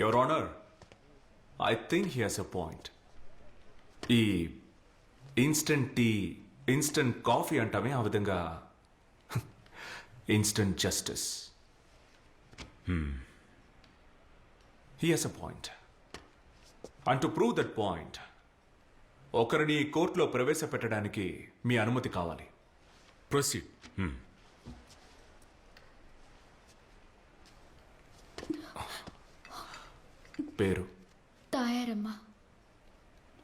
Your honour I think he has a point ఈ instant tea instant coffee అంటామే ఆ విధంగా instant justice he has a point and to prove that point ఒకరిని కోర్టులో ప్రవేశపెట్టడానికి మీ అనుమతి కావాలి. ప్రొసీడ్ పేరు? తాయారమ్మ.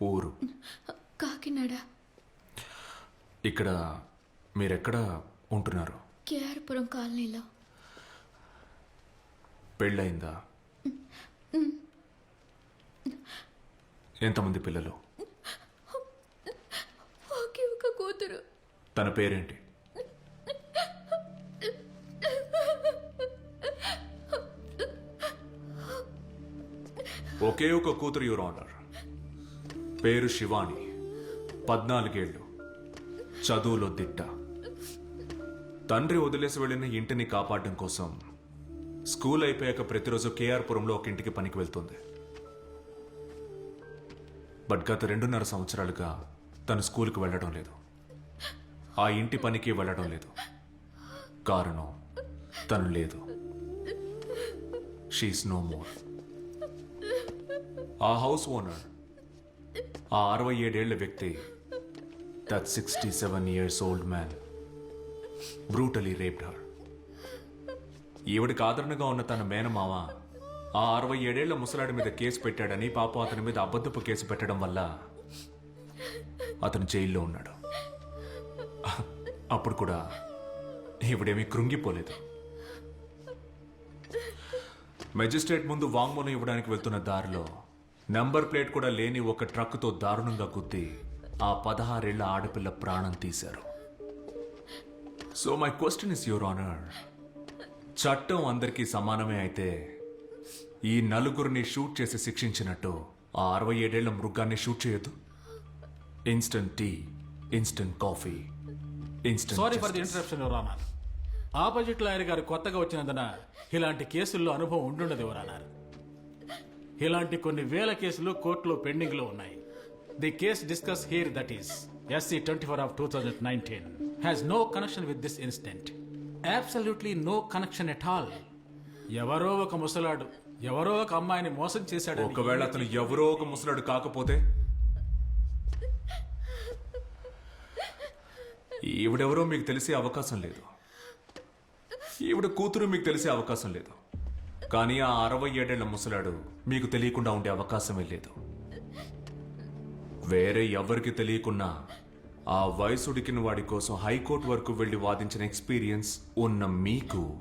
ఊరు? కాకినాడ. ఇక్కడ మీరెక్కడ ఉంటున్నారు? కేఆర్పురం కాలనీలో. పెళ్ళయిందా? ఎంతమంది పిల్లలు? ఒకే ఒక కూతురు. తన పేరేంటి? ఒకే ఒక కూతురు యువర్ ఆనర్ పేరు శివాని. పద్నాలుగేళ్ళు. చదువులో దిట్ట. తండ్రి వదిలేసి వెళ్ళిన ఇంటిని కాపాడడం కోసం స్కూల్ అయిపోయాక ప్రతిరోజు కేఆర్పురంలో ఒక ఇంటికి పనికి వెళ్తుంది. బట్ గత రెండున్నర సంవత్సరాలుగా తను స్కూల్కి వెళ్ళడం లేదు. ఆ ఇంటి పనికి వెళ్ళడం లేదు. కారణం తను లేదు. షీస్ నో మోర్ ఆ హౌస్ ఓనర్ ఆ అరవై ఏడేళ్ళ వ్యక్తి that sixty seven years old man brutally raped her ఈవిడికి ఆదరణగా ఉన్న తన మేనమామ ఆ అరవై ఏడేళ్ళ ముసలాడి మీద కేసు పెట్టాడని పాపం అతని మీద అబద్ధపు కేసు పెట్టడం వల్ల అతను జైల్లో ఉన్నాడు. అప్పుడు కూడా ఈవిడేమీ కృంగిపోలేదు. మెజిస్ట్రేట్ ముందు వాంగ్మూలం ఇవ్వడానికి వెళ్తున్న దారిలో నంబర్ ప్లేట్ కూడా లేని ఒక ట్రక్కుతో దారుణంగా గుద్ది ఆ పదహారేళ్ళ ఆడపిల్ల ప్రాణం తీశారు. So my question is your honour చట్టం అందరికీ సమానమే అయితే ఈ నలుగురిని షూట్ చేసి శిక్షించినట్టు ఆ అరవై ఏడేళ్ళ మృగాన్ని షూట్ చేయొద్దు? Instant tea instant coffee instant sorry for the interruption ఎవరన్నారు ఆపోజిట్ లాయర్ గారు కొత్తగా వచ్చినందున ఇలాంటి కేసుల్లో అనుభవం ఉండుండదు ఎవరన్నారు ఇలాంటి కొన్ని వేల కేసులు కోర్టులో పెండింగ్లో ఉన్నాయి. The case discuss here that is SC twenty four of two thousand nineteen has no connection with this incident absolutely no connection at all ఎవరో ఒక ముసలాడు ఎవరో ఒక అమ్మాయిని మోసం చేశాడు ఒకవేళ అతను ఎవరో ఒక ముసలాడు కాకపోతే? ఈవిడెవరో మీకు తెలిసే అవకాశం లేదు. ఈవిడ కూతురు మీకు తెలిసే అవకాశం లేదు. కానీ ఆ అరవై ఏడేళ్ళ ముసలాడు మీకు తెలియకుండా ఉండే అవకాశమే లేదు. వేరే ఎవరికి తెలియకున్నా ఆ వయసుడికిన వాడి కోసం హైకోర్టు వరకు వెళ్ళి వాదించిన ఎక్స్పీరియన్స్ ఉన్న మీకు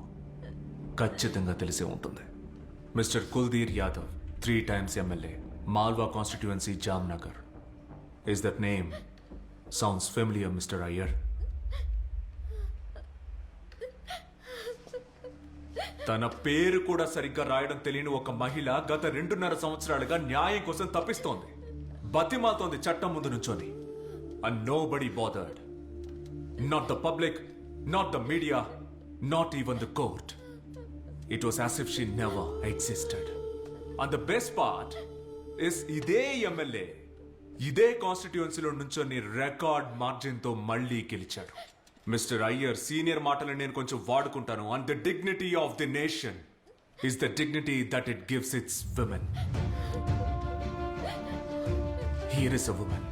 ఖచ్చితంగా తెలిసే ఉంటుంది. Mr Kuldeep Yadav three times MLA Malwa constituency Jamnagar. Is that name sounds familiar Mr Iyer తన పేరు కూడా సరిగ్గా రాయడం తెలియని ఒక మహిళ గత రెండున్నర సంవత్సరాలుగా న్యాయం కోసం తప్పిస్తోంది. బతిమాతోంది చట్టం ముందు నుంచొని. And nobody bothered not the public not the media not even the court it was as if she never existed and the best part is ఇదే ఎమ్మెల్యే ఇదే కాన్స్టిట్యుయెన్సీలో నుంచొని రికార్డ్ మార్జిన్తో మళ్ళీ గెలిచాడు. మిస్టర్ అయ్యర్ సీనియర్ మాటలు నేను కొంచెం వాడుకుంటాను. And the dignity of the nation is the dignity that it gives its women here is a woman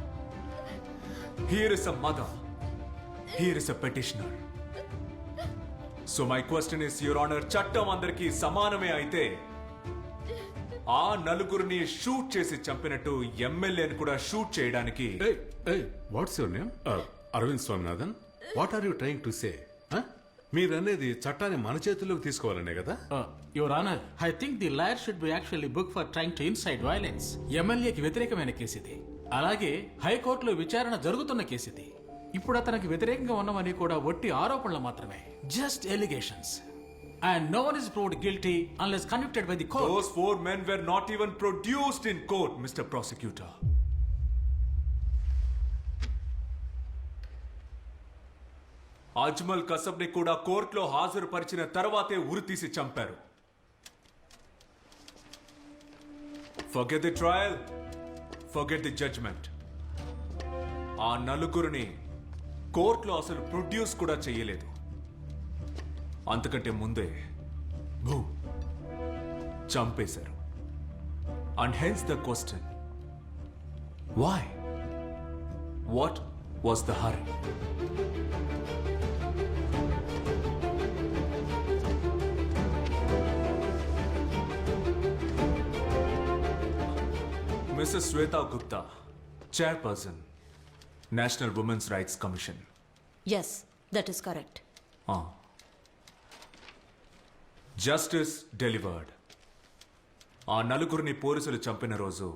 here is a mother here is a petitioner so my question is your honour చట్టం అందరికీ సమానమే అయితే ఆ నలుగురిని shoot చేసి చంపినట్టు ఎమ్మెల్యేని కూడా shoot చేయడానికి Hey, hey, what's your name? Uh, Aravind Swaminathan. What are you trying to say మీరనేది చట్టాన్ని మన చేతుల్లోకి తీసుకోవాలనే కదా? Your honour I think the lawyer should be actually book for trying to incite violence ఎమ్మెల్యేకి వ్యతిరేకమైన కేసు ఇది. అలాగే హైకోర్టులో విచారణ జరుగుతున్న కేసు ఇది. ఇప్పుడు అతనికి వ్యతిరేకంగా ఉన్నవని కూడా ఒట్టి ఆరోపణలు మాత్రమే. Just allegations and no one is proved guilty unless convicted by the court. Those four men were not even produced in court, Mr. Prosecutor. Ajmal కసబ్ని కూడా కోర్టులో హాజరుపరిచిన తర్వాతే ఉరి తీసి చంపారు. Forget the trial forget the judgement ఆ నలుగురిని కోర్టులో అసలు ప్రొడ్యూస్ కూడా చేయలేదు. అంతకంటే ముందే భూ చంపేశారు. And hence the question why what was the hurry Mrs Shweta Gupta chairperson national women's rights commission Yes, that is correct. Justice delivered ఆ నలుగురిని పోలీసులు చంపిన రోజు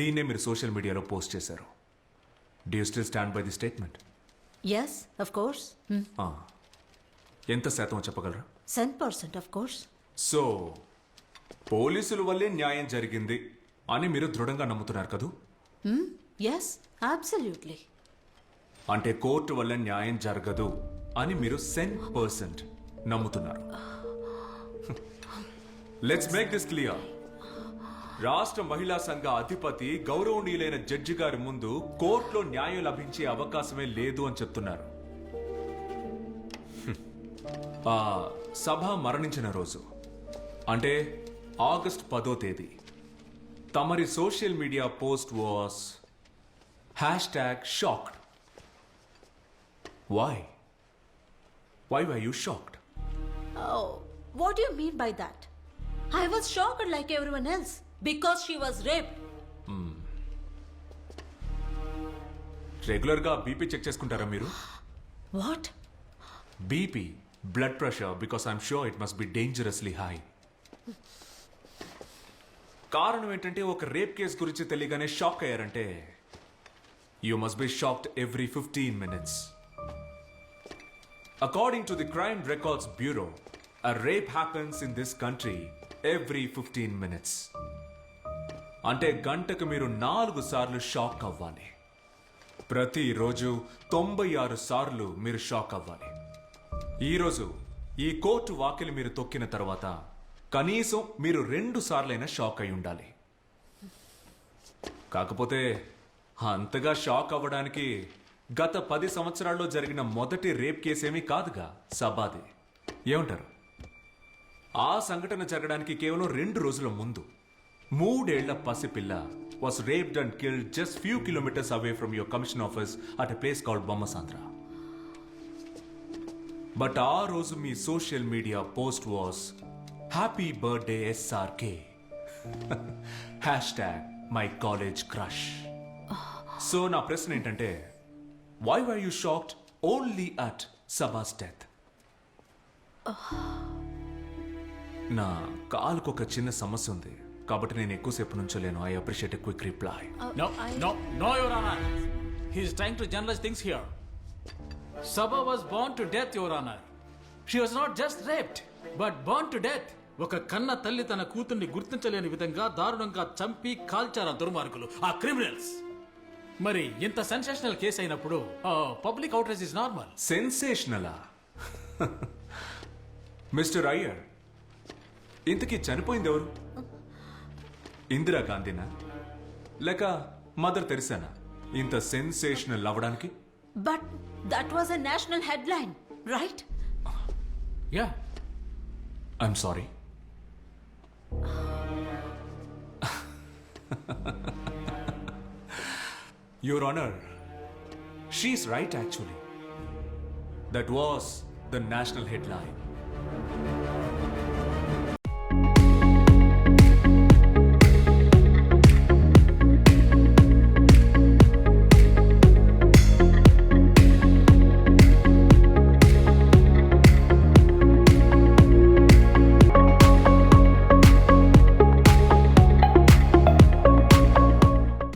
దీన్నే మీరు సోషల్ మీడియాలో పోస్ట్ చేశారు do you still stand by the statement Yes, of course. Hmm. ఎంత శాతం చెప్పగలరా Cent percent, of course. So పోలీసుల వల్లే న్యాయం జరిగింది అని మీరు దృఢంగా నమ్ముతున్నారు కదూ? Yes, absolutely. అంటే కోర్టు వల్ల న్యాయం జరగదు అని మీరు సెన్ పర్సెంట్ నమ్ముతున్నారు. లెట్స్ మేక్ దిస్ క్లియర్ రాష్ట్ర మహిళా సంఘ అధిపతి గౌరవనీయులైన జడ్జి గారి ముందు కోర్టులో న్యాయం లభించే అవకాశమే లేదు అని చెప్తున్నారు. సభ మరణించిన రోజు. అంటే ఆగస్ట్ పదో తేదీ. తమరి social media post was hashtag shocked Why? Why were you shocked? Oh, what do you mean by that? I was shocked like everyone else because she was raped. రెగ్యులర్గా బీపీ చెక్ చేసుకుంటారా మీరు What? BP blood pressure because I'm sure it must be dangerously high కారణం ఏంటంటే ఒక rape case గురించి తెలియగానే shock అయ్యారంటే. You must be shocked every fifteen minutes according to the crime records bureau a rape happens in this country every fifteen minutes అంటే గంటకు మీరు నాలుగు సార్లు షాక్ అవ్వాలి. ప్రతిరోజు తొంభై ఆరు సార్లు మీరు షాక్ అవ్వాలి. ఈరోజు ఈ కోర్టు వాకిలి మీరు తొక్కిన తర్వాత కనీసం మీరు రెండు సార్లైనా షాక్ అయి ఉండాలి. కాకపోతే అంతగా షాక్ అవ్వడానికి గత పది సంవత్సరాల్లో జరిగిన మొదటి రేప్ కేసేమీ కాదుగా సబాది. ఏమంటారు? ఆ సంఘటన జరగడానికి కేవలం రెండు రోజుల ముందు మూడేళ్ళ పసిపిల్ల was raped and killed just few kilometres away from your commission office at a place called Bommasandra but ఆ రోజు మీ social media post was happy birthday SRK hashtag my college crush so నా ప్రశ్న ఏంటంటే why why you shocked only at సబాస్ death నా కాలుకు ఒక చిన్న సమస్య ఉంది కాబట్టి నేను ఎక్కువసేపు నుంచోలేను I appreciate quick reply No, no, no, Your Honor. He is trying to generalize things here. Sabha was born to death, Your Honor. She was not just raped, but born to death. ఒక కన్న తల్లి తన కూతుర్ని గుర్తించలేని విధంగా దారుణంగా చంపి కాల్చారు ఆ దుర్మార్గులు ఆ క్రిమినల్స్. మరి ఇంత సెన్సేషనల్ కేసు అయినప్పుడు పబ్లిక్ అవుట్రేజ్ ఇస్ నార్మల్ సెన్సేషనలా మిస్టర్ అయ్యర్ ఇంతకీ చనిపోయింది ఎవరు ఇందిరా గాంధీనా? లేక మదర్ తెరిసానా? ఇంత సెన్సేషనల్ అవ్వడానికి? But that was a national headline, right? Yeah I'm sorry Oh, Your Honor, she's right actually. That was the national headline.